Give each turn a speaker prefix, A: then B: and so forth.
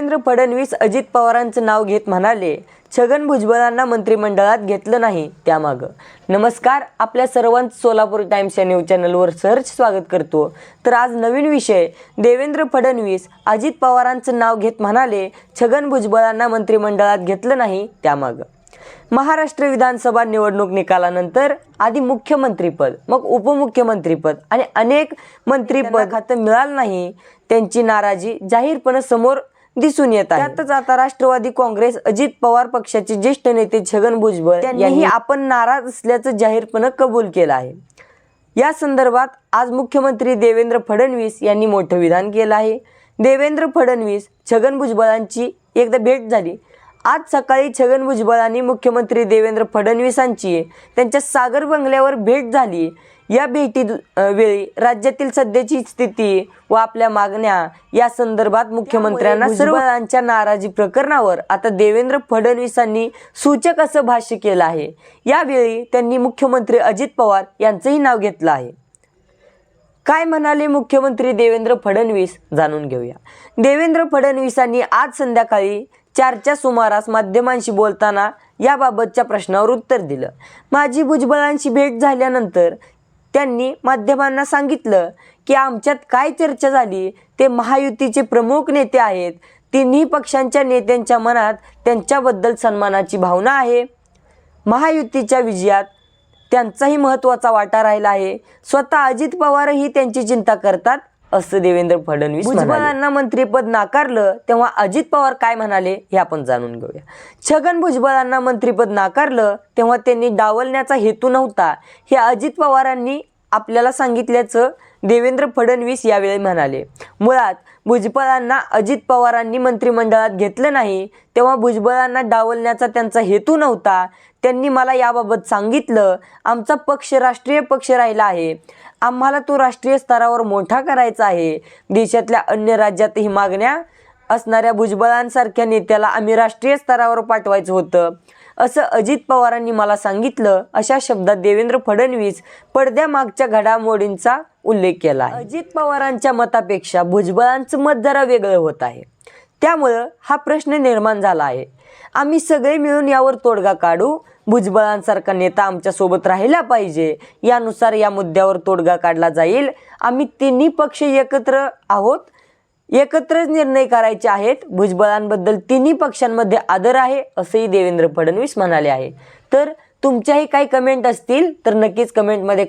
A: देवेंद्र फडणवीस अजित पवारांचं नाव घेत म्हणाले छगन भुजबळांना मंत्रिमंडळात घेतलं नाही त्यामागं. नमस्कार आपल्या सर्वांचं सोलापूर टाइम्स या न्यूज चॅनलवर सहर्ष स्वागत करतो. तर आज नवीन विषय देवेंद्र फडणवीस अजित पवारांचं नाव घेत म्हणाले छगन भुजबळांना मंत्रिमंडळात घेतलं नाही त्यामागं. महाराष्ट्र विधानसभा निवडणूक निकालानंतर आधी मुख्यमंत्रीपद मग उपमुख्यमंत्रीपद आणि अनेक मंत्रीपद खातं मिळालं नाही. त्यांची नाराजी जाहीरपणे समोर दिसून येत आहे. त्यातच आता राष्ट्रवादी काँग्रेस अजित पवार पक्षाचे ज्येष्ठ नेते छगन भुजबळ यांनीही आपण नाराज असल्याचं जाहीरपणे कबूल केलं आहे. या संदर्भात आज मुख्यमंत्री देवेंद्र फडणवीस यांनी मोठं विधान केलं आहे. देवेंद्र फडणवीस छगन भुजबळांची एकदा भेट झाली. आज सकाळी छगन भुजबळांनी मुख्यमंत्री देवेंद्र फडणवीसांची त्यांच्या सागर बंगल्यावर भेट झाली. या भेटी वेळी राज्यातील सध्याची स्थिती व आपल्या मागण्या या संदर्भात मुख्यमंत्र्यांना सर्वांच्या नाराजी प्रकरणावर आता देवेंद्र फडणवीसांनी सूचक असं भाष्य केलं आहे. यावेळी त्यांनी मुख्यमंत्री अजित पवार यांचंही नाव घेतलं आहे. काय म्हणाले मुख्यमंत्री देवेंद्र फडणवीस? जाणून घेऊया. देवेंद्र फडणवीसांनी आज संध्याकाळी चारच्या सुमारास माध्यमांशी बोलताना याबाबतच्या प्रश्नावर उत्तर दिलं. माझी भुजबळांशी भेट झाल्यानंतर त्यांनी माध्यमांना सांगितलं की आमच्यात काय चर्चा झाली? ते महायुतीचे प्रमुख नेते आहेत. तिन्ही पक्षांच्या नेत्यांच्या मनात त्यांच्याबद्दल सन्मानाची भावना आहे. महायुतीच्या विजयात त्यांचाही महत्त्वाचा वाटा राहिला आहे. स्वतः अजित पवारही त्यांची चिंता करतात. असं देवेंद्र फडणवीस भुजबळांना मंत्रीपद नाकारलं तेव्हा अजित पवार काय म्हणाले हे आपण जाणून घेऊया. छगन भुजबळांना मंत्रीपद नाकारलं तेव्हा त्यांनी डावलण्याचा हेतू नव्हता. हे अजित पवारांनी आपल्याला सांगितल्याचं देवेंद्र फडणवीस यावेळी म्हणाले. मुळात भुजबळांना अजित पवारांनी मंत्रिमंडळात घेतलं नाही तेव्हा भुजबळांना डावलण्याचा त्यांचा हेतू नव्हता. त्यांनी मला याबाबत सांगितलं आमचा पक्ष राष्ट्रीय पक्ष राहिला आहे. आम्हाला तो राष्ट्रीय स्तरावर मोठा करायचा आहे. देशातल्या अन्य राज्यातही मागण्या असणाऱ्या भुजबळांसारख्या नेत्याला आम्ही राष्ट्रीय स्तरावर पाठवायचं होतं. असं अजित पवारांनी मला सांगितलं अशा शब्दात देवेंद्र फडणवीस पडद्यामागच्या घडामोडींचा उल्लेख केला आहे. अजित पवारांच्या मतापेक्षा भुजबळांचं मत जरा वेगळं होत आहे. त्यामुळं हा प्रश्न निर्माण झाला आहे. आम्ही सगळे मिळून यावर तोडगा काढू भुजबळांसारखा नेता आमच्यासोबत राहिला पाहिजे यानुसार या मुद्द्यावर तोडगा काढला जाईल. आम्ही तिन्ही पक्ष एकत्र आहोत. एकत्रच निर्णय करायचे आहेत. भुजबळांबद्दल तिन्ही पक्षांमध्ये आदर आहे असंही देवेंद्र फडणवीस म्हणाले आहे. तर तुमच्याही काही कमेंट असतील तर नक्कीच कमेंटमध्ये